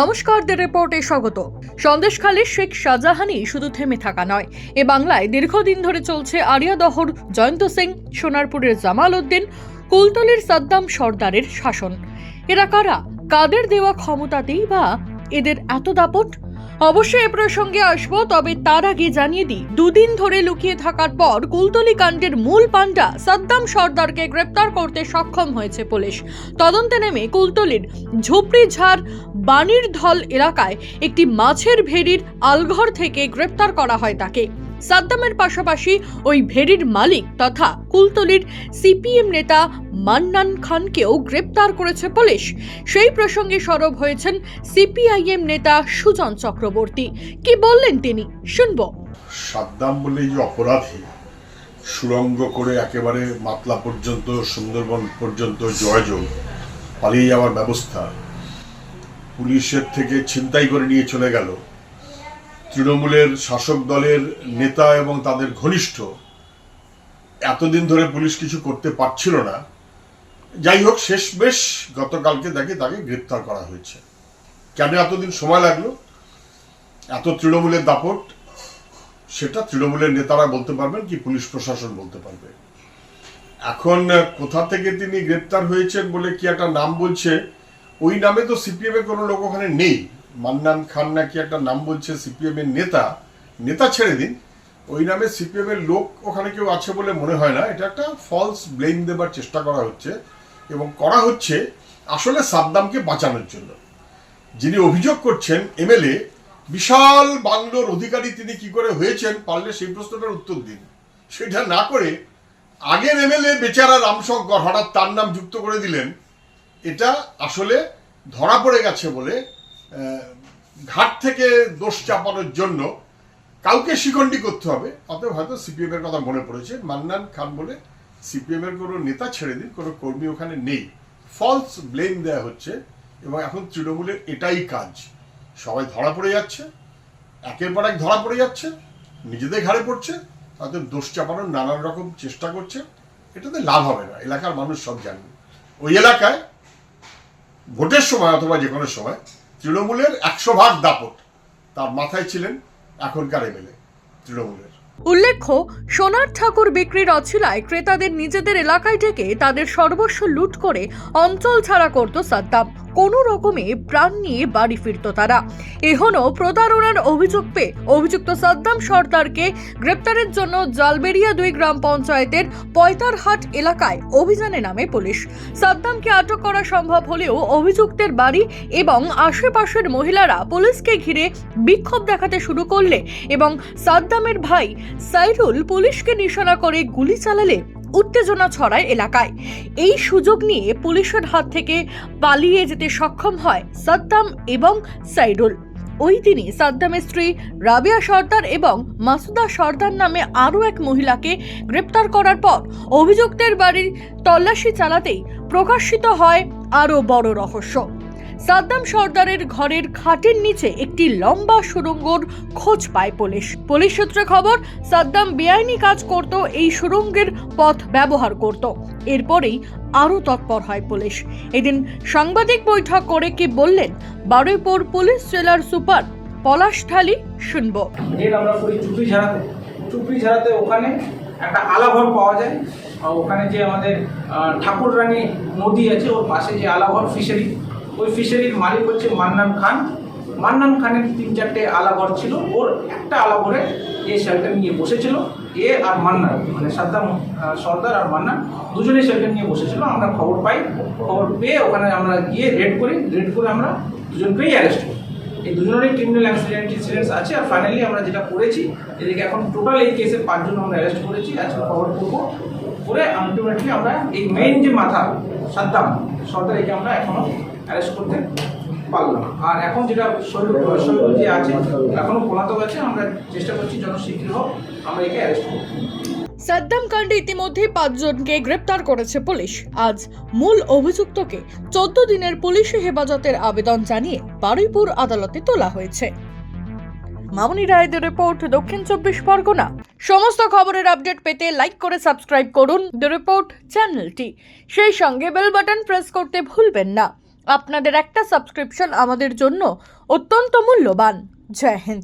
নমস্কার দ্য রিপোর্টে স্বাগত। সন্দেশখালীর শেখ শাহজাহানই শুধু থেমে থাকা নয়, এ বাংলায় দীর্ঘদিন ধরে চলছে আরিয়াদহর জয়ন্ত সিং, সোনারপুরের জামাল উদ্দিন, কুলতলির সাদ্দাম সর্দারের শাসন। এরা কারা? কাদের দেওয়া ক্ষমতাতেই বা এদের এত দাপট? অবশ্যই এ প্রসঙ্গে আসব, তবে তার আগে জানিয়ে দিই, দুদিন ধরে লুকিয়ে থাকার পর কুলতলি কাণ্ডের মূল পাণ্ডা সাদ্দাম সর্দারকে গ্রেপ্তার করতে সক্ষম হয়েছে পুলিশ। তদন্তে নেমে কুলতলির ঝুপড়িঝাড় বাণীর ধল এলাকায় একটি মাছের ভেড়ির আলঘর থেকে গ্রেপ্তার করা হয় তাকে। সাদ্দামের পাশাপাশি ওই ভেড়ির মালিক তথা কুলতলির সিপিএম নেতা মান্নান খানকেও গ্রেপ্তার করেছে পুলিশ। সেই প্রসঙ্গে সরব হয়েছেন সিপিআইএম নেতা সুজন চক্রবর্তী। কি বললেন তিনি? শুনব। সাদ্দাম বলে যে অপরাধী, সুরঙ্গ করে একেবারে মাতলা পর্যন্ত, সুন্দরবন পর্যন্ত জয়যোগ, পালিয়ে যাওয়ার ব্যবস্থা পুলিশের থেকে ছিনতাই করে নিয়ে চলে গেল। তৃণমূলের শাসক দলের নেতা এবং তাদের ঘনিষ্ঠ। এতদিন ধরে পুলিশ কিছু করতে পারছিল না। যাই হোক শেষ বেশ গতকালকে দেখে তাকে গ্রেপ্তার করা হয়েছে। কেন এতদিন সময় লাগল? এত তৃণমূলের দাপট, সেটা তৃণমূলের নেতারা বলতে পারবেন কি পুলিশ প্রশাসন বলতে পারবে। এখন কোথা থেকে তিনি গ্রেপ্তার হয়েছেন বলে কি একটা নাম বলছে? ওই নামে তো সিপিএম এর কোনো লোক ওখানে নেই। মান্নান খান নাকি একটা নাম বলছে সিপিএম এর নেতা। নেতা ছেড়ে দিন। ওই নামে সিপিএম এর লোক ওখানে কেউ আছে বলে মনে হয় না। এটা একটা ফলস ব্লেম দেবার চেষ্টা করা হচ্ছে এবং করা হচ্ছে আসলে সাদ্দামকে বাঁচানোর জন্য। যিনি অভিযোগ করছেন, এমএলএ, বিশাল বাংলোর অধিকারী তিনি কি করে হয়েছেন পারলে সেই প্রশ্নটার উত্তর দিন। সেটা না করে আগের এমএলএ বেচারা রামশঙ্কর, হঠাৎ তার নাম যুক্ত করে দিলেন। এটা আসলে ধরা পড়ে গেছে বলে ঘাট থেকে দোষ চাপানোর জন্য কাউকে শিখণ্ডি করতে হবে। অতএব হয়তো সিপিএম এর কথা মনে পড়েছে। মান্নান খান বলে সিপিএম এর কোনো নেতা ছেড়ে দিন, কোনো কর্মী ওখানে নেই। ফলস ব্লেম দেওয়া হচ্ছে এবং এখন তৃণমূলের এটাই কাজ। সবাই ধরা পড়ে যাচ্ছে, একের পর এক ধরা পড়ে যাচ্ছে, নিজেদের ঘাড়ে পড়ছে, তাদের দোষ চাপানোর নানান রকম চেষ্টা করছে। এটাতে লাভ হবে না, এলাকার মানুষ সব জানেন ওই এলাকায় ভোটের সময় অথবা যে কোনো সময় তৃণমূলের একশো ভাগ দাপট তার মাথায় ছিলেন এখনকার এমএলএ তৃণমূলের। উল্লেখ্য, সোনার ঠাকুর বিক্রির অছিলায় ক্রেতাদের নিজেদের এলাকায় ডেকে তাদের সর্বস্ব লুট করে অঞ্চল ছাড়া করত সাদ্দাম। কোনো রকমে প্রাণ নিয়ে বাড়ি ফিরত তারা। এখনও প্রতারণার অভিযোগ পেয়ে অভিযুক্ত সাদ্দাম সর্দারকে গ্রেপ্তারের জন্য জালবেরিয়া দুই গ্রাম পঞ্চায়েতের পয়তারহাট এলাকায় অভিযানে নামে পুলিশ। সাদ্দামকে আটক করা সম্ভব হলেও অভিযুক্তের বাড়ি এবং আশেপাশের মহিলারা পুলিশকে ঘিরে বিক্ষোভ দেখাতে শুরু করলে এবং সাদ্দামের ভাই সাইরুল পুলিশকে নিশানা করে গুলি চালালে উত্তেজনা ছড়ায় এলাকায়। এই সুযোগ নিয়ে পুলিশের হাত থেকে পালিয়ে যেতে সক্ষম হয় সাদ্দাম এবং সাইডুল ওই দিনই সাদ্দামের স্ত্রী রাবিয়া সর্দার এবং মাসুদা সর্দার নামে আরও এক মহিলাকে গ্রেপ্তার করার পর অভিযুক্তের বাড়ির তল্লাশি চালাতেই প্রকাশিত হয় আরও বড় রহস্য। সাদ্দাম সর্দারের ঘরের খাটের নিচে একটি লম্বা সুড়ঙ্গর খোঁজ পায় পুলিশ। পুলিশ সূত্রে খবর সাদ্দাম বেআইনি কাজ করত এই সুড়ঙ্গের পথ ব্যবহার করত। এরপরেই আরও তৎপর হয় পুলিশ। এদিন সাংবাদিক বৈঠক করে কি বললেন বারুইপুর পুলিশ জেলার সুপার পলাশ ঢালি শুনব। চুপড়ি ওখানে একটা আলাঘর পাওয়া যায়। আর ওখানে যে আমাদের আহ, ঠাকুররানী নদী আছে ওর পাশে যে আলাঘর ফিশারি ওই ফিশারির মালিক হচ্ছে মান্নান খান। মান্নান খানের তিন চারটে আলাঘর ছিল। ওর একটা আলাঘরে এ শেল্টার নিয়ে বসেছিল। এ আর মান্নান মানে সাদ্দাম সর্দার আর মান্নান দুজনে শেল্টার নিয়ে বসেছিল। আমরা খবর পাই। খবর পেয়ে ওখানে আমরা গিয়ে রেড করি। রেড করে আমরা দুজনকেই অ্যারেস্ট করি। এই দুজনেরই ক্রিমিনাল অ্যাক্সিডেন্ট ইনসিডেন্টস আছে। আর ফাইনালি আমরা যেটা করেছি, এদিকে এখন টোটাল এই কেসে পাঁচজন আমরা অ্যারেস্ট করেছি। আজকে খবর করব। করে আলটিমেটলি আমরা এই মেইন যে মাথা, সাদ্দাম, সর্দার, একে আমরা এখনও অ্যারেস্ট করতে পারলাম আর এখন যেটা শৈল যে আছে, এখনও পলাতক আছে, আমরা চেষ্টা করছি যত শীঘ্র আমরা একে অ্যারেস্ট করব সাদ্দাম কাণ্ডে ইতিমধ্যে পাঁচজনকে গ্রেপ্তার করেছে পুলিশ। আজ মূল অভিযুক্তকে চোদ্দ দিনের পুলিশি হেফাজতের আবেদন জানিয়ে বারুইপুর আদালতে তোলা হয়েছে। মামনি রায়দের রিপোর্ট, দক্ষিণ চব্বিশ পরগনা। সমস্ত খবরের আপডেট পেতে লাইক করে সাবস্ক্রাইব করুন। দ্য রিপোর্ট চ্যানেলটি। সেই সঙ্গে বেল বাটন প্রেস করতে ভুলবেন না। আপনাদের একটা সাবস্ক্রিপশন আমাদের জন্য অত্যন্ত মূল্যবান। জয় হিন্দ।